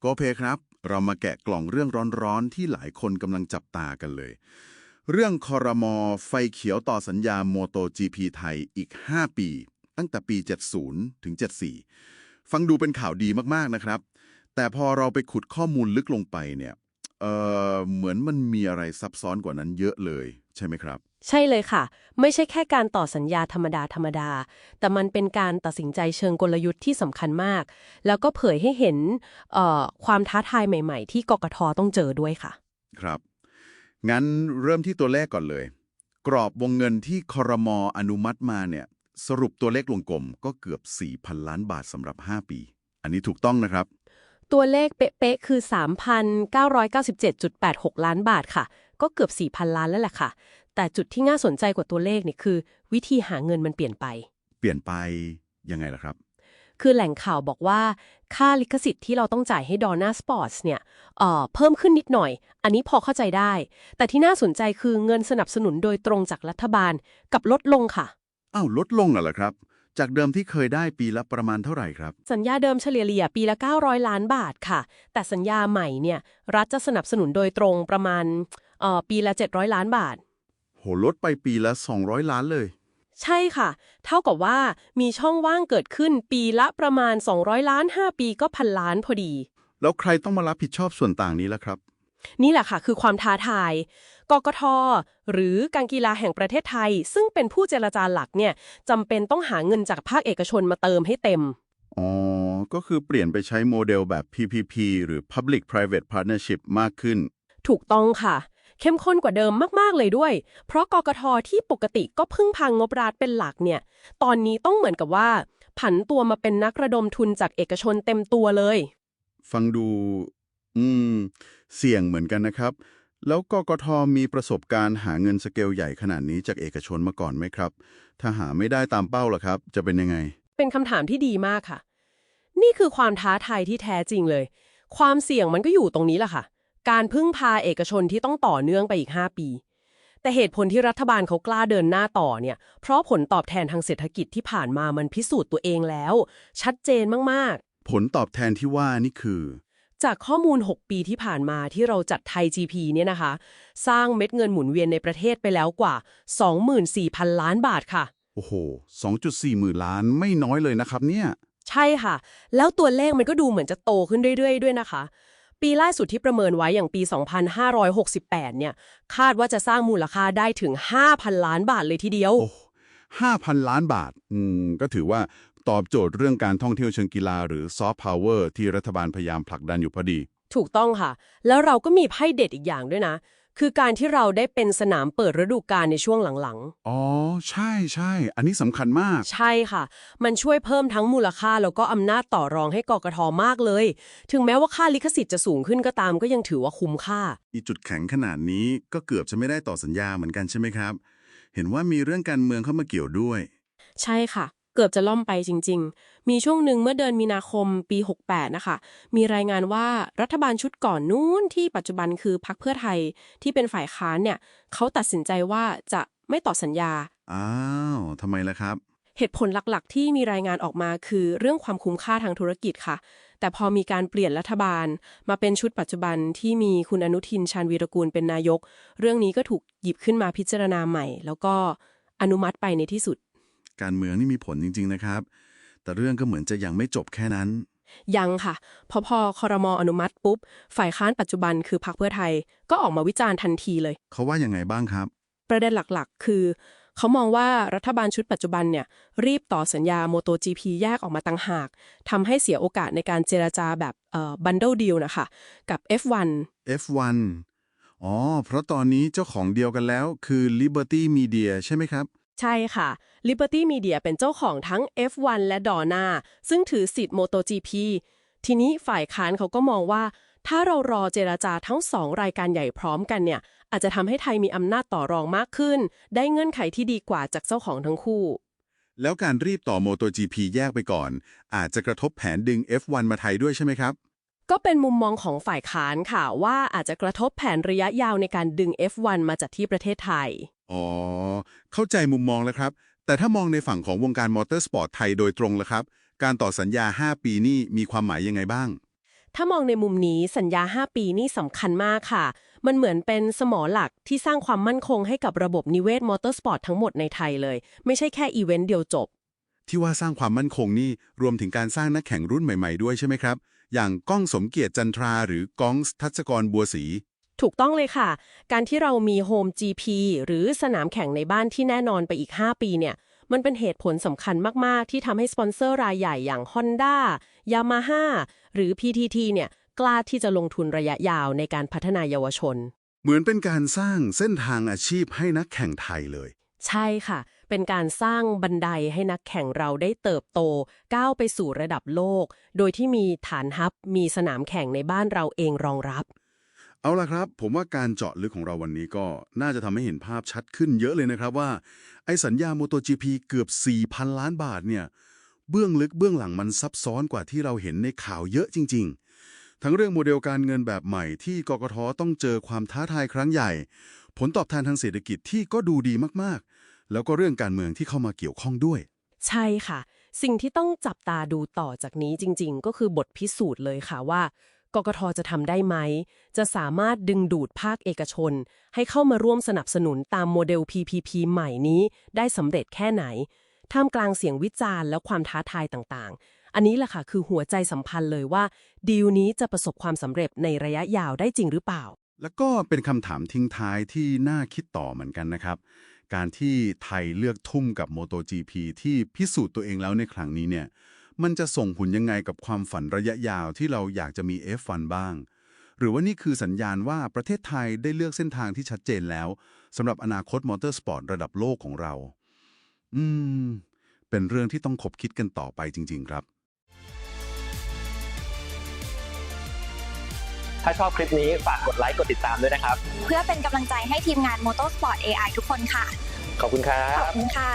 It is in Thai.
โกเพครับ เรามาแกะกล่องเรื่องร้อนๆ ที่หลายคนกำลังจับตากันเลย เรื่องคอรมอไฟเขียวต่อสัญญาโมโต GP ไทยอีก 5 ปี ตั้งแต่ปี 70 ถึง 74 ฟังดูเป็นข่าวดีมากๆนะครับ แต่พอเราไปขุดข้อมูลลึกลงไปเนี่ย เออเหมือนมันมีอะไรซับซ้อนกว่านั้นเยอะเลย ใช่ไหมครับ ใช่เลยค่ะ ไม่ใช่แค่การต่อสัญญาธรรมดาธรรมดา แต่มันเป็นการตัดสินใจเชิงกลยุทธ์ที่สำคัญมาก แล้วก็เผยให้เห็นเอ่อความท้าทายใหม่ๆ ที่กกทต้องเจอด้วยค่ะ ครับ งั้นเริ่มที่ตัวเลขก่อนเลย กรอบวงเงินที่คอรมออนุมัติมาเนี่ย สรุปตัวเลขวงกลมก็เกือบ4,000 ล้านบาทสำหรับ 5 ปี อันนี้ถูกต้องนะครับ ตัวเลขเป๊ะๆคือ 3,997.86 ล้านบาทค่ะ ก็เกือบ 4,000 ล้านแล้วแหละค่ะ แต่จุดที่น่าสนใจกว่าตัวเลขเนี่ยคือ วิธีหาเงินมันเปลี่ยนไป เปลี่ยนไปยังไงล่ะครับ คือแหล่งข่าวบอกว่า ค่าลิขสิทธิ์ที่เราต้องจ่ายให้ดอน่าสปอร์ตเนี่ยเอ่อเพิ่มขึ้นนิดหน่อย อันนี้พอเข้าใจได้ แต่ที่น่าสนใจคือเงินสนับสนุนโดยตรงจากรัฐบาลกับลดลงค่ะ อ้าวลดลงน่ะเหรอครับ จากเดิมที่เคยได้ปีละประมาณเท่าไหร่ครับ สัญญาเดิมเฉลี่ยๆปีละ 900 ล้านบาทค่ะ แต่สัญญาใหม่เนี่ยรัฐจะสนับสนุนโดยตรงประมาณเอ่อปีละ 700 ล้านบาท โหลดไปปีละ 200 ล้านเลย ใช่ค่ะ เท่ากับว่ามีช่องว่างเกิดขึ้นปีละประมาณ 200 ล้าน 5 ปีก็พันล้านพอดี แล้วใครต้องมารับผิดชอบส่วนต่างนี้ล่ะครับ นี่แหละค่ะคือความท้าทาย กกท หรือการกีฬาแห่งประเทศไทย ซึ่งเป็นผู้เจรจาหลักเนี่ยจำเป็นต้องหาเงินจากภาคเอกชนมาเติมให้เต็ม อ๋อ ก็คือเปลี่ยนไปใช้โมเดลแบบ PPP หรือ Public Private Partnership มากขึ้น ถูกต้องค่ะ เข้มข้นกว่าเดิมมาก ๆ เลยด้วย เพราะกกทที่ปกติก็พึ่งพางงบรัฐเป็นหลักเนี่ย ตอนนี้ต้องเหมือนกับว่า ผันตัวมาเป็นนักระดมทุนจากเอกชนเต็มตัวเลย ฟังดู อืม เสี่ยงเหมือนกันนะครับ แล้วกกทมีประสบการณ์หาเงินสเกลใหญ่ขนาดนี้จากเอกชนมาก่อนไหมครับ ถ้าหาไม่ได้ตามเป้าล่ะครับ จะเป็นยังไง เป็นคำถามที่ดีมากค่ะ นี่คือความท้าทายที่แท้จริงเลย ความเสี่ยงมันก็อยู่ตรงนี้แหละค่ะ การพึ่งพาเอกชนที่ต้องต่อเนื่องไปอีก 5 ปี แต่เหตุผลที่รัฐบาลเขากล้าเดินหน้าต่อเนี่ย เพราะผลตอบแทนทางเศรษฐกิจที่ผ่านมามันพิสูจน์ตัวเองแล้ว ชัดเจนมากผลตอบแทนที่ว่านี่คือๆ จากข้อมูล 6 ปีที่ผ่านมาที่เราจัดไทย GP เนี่ยนะคะ สร้างเม็ดเงินหมุนเวียนในประเทศไปแล้วกว่า 24,000 ล้านบาทค่ะ โอ้โห 2.4 หมื่นล้านไม่น้อยเลยนะครับเนี่ย ใช่ค่ะ แล้วตัวเลขมันก็ดูเหมือนจะโตขึ้นเรื่อยๆ ด้วยนะคะ ปีล่าสุดที่ประเมินไว้อย่างปี 2568 เนี่ย คาดว่าจะสร้างมูลค่าได้ถึง 5,000 ล้านบาทเลยทีเดียวโอ้ห้าพันล้านบาท อืม ก็ถือว่า ตอบโจทย์เรื่องการท่องเที่ยวเชิงกีฬาหรือซอฟต์พาวเวอร์ที่รัฐบาลพยายามผลักดันอยู่พอดี ถูกต้องค่ะ แล้วเราก็มีไพ่เด็ดอีกอย่างด้วยนะ คือการที่เราได้เป็นสนามเปิดฤดูกาลในช่วงหลังอ๋อ ใช่ใช่ อันนี้สำคัญมากๆใช่ค่ะ มันช่วยเพิ่มทั้งมูลค่าแล้วก็อำนาจต่อรองให้กกทมากเลย ถึงแม้ว่าค่าลิขสิทธิ์จะสูงขึ้นก็ตามก็ยังถือว่าคุ้มค่า อีจุดแข็งขนาดนี้ก็เกือบจะไม่ได้ต่อสัญญาเหมือนกันใช่ไหมครับ เห็นว่ามีเรื่องการเมืองเข้ามาเกี่ยวด้วย ใช่ค่ะ เกือบจะล่อมไปจริง ๆ มีช่วงหนึ่งเมื่อเดือนมีนาคมปี 68 นะคะ มีรายงานว่ารัฐบาลชุดก่อนนู้นที่ปัจจุบันคือพรรคเพื่อไทยที่เป็นฝ่ายค้านเนี่ยเขาตัดสินใจว่าจะไม่ต่อสัญญา อ้าวทำไมล่ะครับ เหตุผลหลักๆ ที่มีรายงานออกมาคือเรื่องความคุ้มค่าทางธุรกิจค่ะ แต่พอมีการเปลี่ยนรัฐบาล มาเป็นชุดปัจจุบันที่มีคุณอนุทินชาญวีรกูลเป็นนายก เรื่องนี้ก็ถูกหยิบขึ้นมาพิจารณาใหม่ แล้วก็อนุมัติไปในที่สุด การเมืองนี่มีผลจริง ๆ นะครับ แต่เรื่องก็เหมือนจะยังไม่จบแค่นั้น ยังค่ะ พอพอคอรมออนุมัติปุ๊บ ฝ่ายค้านปัจจุบันคือพรรคเพื่อไทยก็ออกมาวิจารณ์ทันทีเลย เขาว่ายังไงบ้างครับ ประเด็นหลักๆ คือ เขามองว่ารัฐบาลชุดปัจจุบันเนี่ย รีบต่อสัญญา MotoGP แยกออกมาตั้งหากทำให้เสียโอกาสในการเจรจาแบบเอ่อ bundle deal นะคะกับ F1 F1 อ๋อ เพราะตอนนี้เจ้าของเดียวกันแล้วคือ Liberty Media ใช่ไหมครับ ใช่ค่ะ Liberty Media เป็นเจ้าของทั้ง F1 และ Dorna ซึ่งถือสิทธิ์ MotoGP ทีนี้ฝ่ายค้านเขาก็มองว่า ถ้าเรารอเจราจาทั้งสองรายการใหญ่พร้อมกันเนี่ย อาจจะทำให้ไทยมีอำนาจต่อรองมากขึ้น ได้เงื่อนไขที่ดีกว่าจากเจ้าของทั้งคู่ แล้วการรีบต่อ MotoGP แยกไปก่อน อาจจะกระทบแผนดึง F1 มาไทยด้วยใช่ไหมครับก็เป็นมุมมองของฝ่ายค้านค่ะว่าอาจจะกระทบแผนระยะยาวในการดึง F1 มาจากที่ประเทศไทย อ๋อ เข้าใจมุมมองแล้วครับ แต่ถ้ามองในฝั่งของวงการมอเตอร์สปอร์ตไทยโดยตรงล่ะครับ การต่อสัญญา 5 ปีนี่มีความหมายยังไงบ้าง ถ้ามองในมุมนี้สัญญา 5 ปีนี่สำคัญมากค่ะ มันเหมือนเป็นสมอหลักที่สร้างความมั่นคงให้กับระบบนิเวศมอเตอร์สปอร์ตทั้งหมดในไทยเลย ไม่ใช่แค่อีเวนต์เดียวจบ ที่ว่าสร้างความมั่นคงนี่รวมถึงการสร้างนักแข่งรุ่นใหม่ ๆ ด้วยใช่ไหมครับ อย่างก้องสมเกียรติจันทราหรือก้องทัศกรบัวศรี ถูกต้องเลยค่ะ การที่เรามีโฮม GP หรือสนามแข่งในบ้านที่แน่นอนไปอีก 5 ปีเนี่ย มันเป็นเหตุผลสำคัญมาก ๆ ที่ทำให้สปอนเซอร์รายใหญ่อย่าง Honda Yamaha หรือ PTT เนี่ยกล้าที่จะลงทุนระยะยาวในการพัฒนายาวชน เหมือนเป็นการสร้างเส้นทางอาชีพให้นักแข่งไทยเลย ใช่ค่ะ เป็นการสร้างบันไดให้นักแข่งเราได้เติบโต ก้าวไปสู่ระดับโลก โดยที่มีฐานฮับ มีสนามแข่งในบ้านเราเองรองรับ เอาล่ะครับ ผมว่าการเจาะลึกของเราวันนี้ก็น่าจะทำให้เห็นภาพชัดขึ้นเยอะเลยนะครับว่า ไอ้สัญญา MotoGP เกือบ 4,000 ล้านบาทเนี่ยเบื้องลึกเบื้องหลังมันซับซ้อนกว่าที่เราเห็นในข่าวเยอะจริง ๆ ทั้งเรื่องโมเดลการเงินแบบใหม่ที่กกทต้องเจอความท้าทายครั้งใหญ่ ผลตอบแทนทางเศรษฐกิจที่ก็ดูดีมากๆ แล้วก็เรื่องการเมืองที่เข้ามาเกี่ยวข้องด้วย ใช่ค่ะ สิ่งที่ต้องจับตาดูต่อจากนี้จริง ๆ ก็คือบทพิสูจน์เลยค่ะว่า กกทจะทำได้ไหม จะสามารถดึงดูดภาคเอกชน ให้เข้ามาร่วมสนับสนุนตามโมเดล PPP ใหม่นี้ ได้สำเร็จแค่ไหน ท่ามกลางเสียงวิจารณ์และความท้าทายต่างๆ อันนี้แหละค่ะคือหัวใจสัมพันธ์เลยว่าดีลนี้จะประสบความสำเร็จในระยะยาวได้จริงหรือเปล่า แล้วก็เป็นคำถามทิ้งท้ายที่น่าคิดต่อเหมือนกันนะครับ การที่ไทยเลือกทุ่มกับ MotoGP ที่พิสูจน์ตัวเองแล้วในครั้งนี้เนี่ย มันจะส่งผลยังไงกับความฝันระยะยาวที่เราอยากจะมี F1 บ้าง หรือว่านี่คือสัญญาณว่าประเทศไทยได้เลือกเส้นทางที่ชัดเจนแล้วสำหรับอนาคตมอเตอร์สปอร์ตระดับโลกของเรา อืม เป็นเรื่องที่ต้องคบคิดกันต่อไปจริง ๆ ครับ ถ้าชอบคลิปนี้ฝากกดไลค์กดติดตามด้วยนะครับ เพื่อเป็นกำลังใจให้ทีมงาน Motorsport AI ทุกคนค่ะ ขอบคุณครัขอบ บคุณค่ะ